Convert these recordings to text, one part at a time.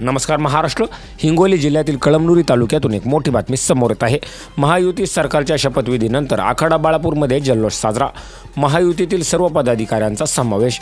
नमस्कार महाराष्ट्र. हिंगोली जिल्ह्यातील कळमनुरी तालुक्यातून एक मोठी बातमी समोर येत आहे. महायुती सरकारच्या शपथविधीनंतर आखाडा बाळापूरमध्ये जल्लोष साजरा. महायुतीतील सर्व पदाधिकाऱ्यांचा समावेश.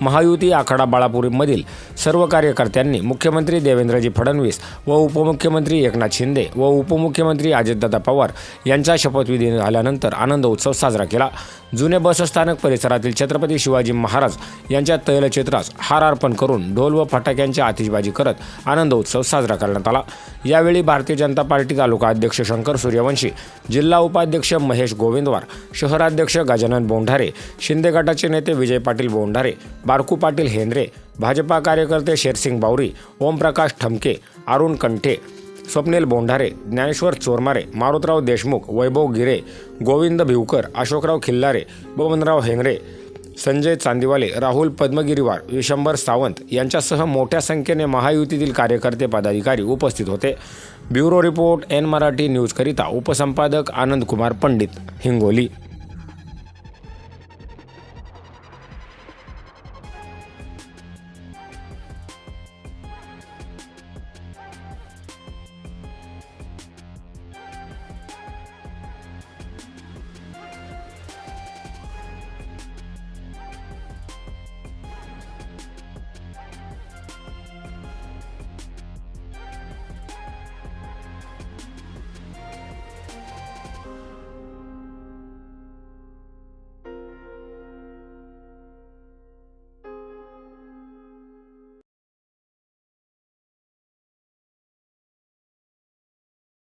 महायुती आखाडा बाळापूरमधील सर्व कार्यकर्त्यांनी मुख्यमंत्री देवेंद्रजी फडणवीस व उपमुख्यमंत्री एकनाथ शिंदे व उपमुख्यमंत्री अजितदादा पवार यांचा शपथविधी झाल्यानंतर आनंद उत्सव साजरा केला. जुने बसस्थानक परिसरातील छत्रपती शिवाजी महाराज यांच्या तैलचित्रास हार अर्पण करून ढोल व फटाक्यांची आतिषबाजी करत आनंद उत्सव साजरा करण्यात आला. यावेळी भारतीय जनता पार्टी तालुका अध्यक्ष शंकर सूर्यवंशी जिल्हा उपाध्यक्ष महेश गोविंदवार शहराध्यक्ष गजानन बोंढारे शिंदे गटाचे नेते विजय पाटील बोंढारे बारकू पाटील हेंद्रे भाजपा कार्यकर्ते शेरसिंग बावरी ओमप्रकाश ठमके अरुण कंठे स्वप्नील बोंढारे ज्ञानेश्वर चोरमारे मारुतराव देशमुख वैभव गिरे गोविंद भिवकर अशोकराव खिल्लारे बबनराव हेंगरे संजय चांदीवाले राहुल पद्मगिरीवार विशंभर सावंत यांच्यासह मोठ्या संख्येने महायुतीतील कार्यकर्ते पदाधिकारी उपस्थित होते. ब्युरो रिपोर्ट एन मराठी न्यूजकरिता उपसंपादक आनंद कुमार पंडित हिंगोली.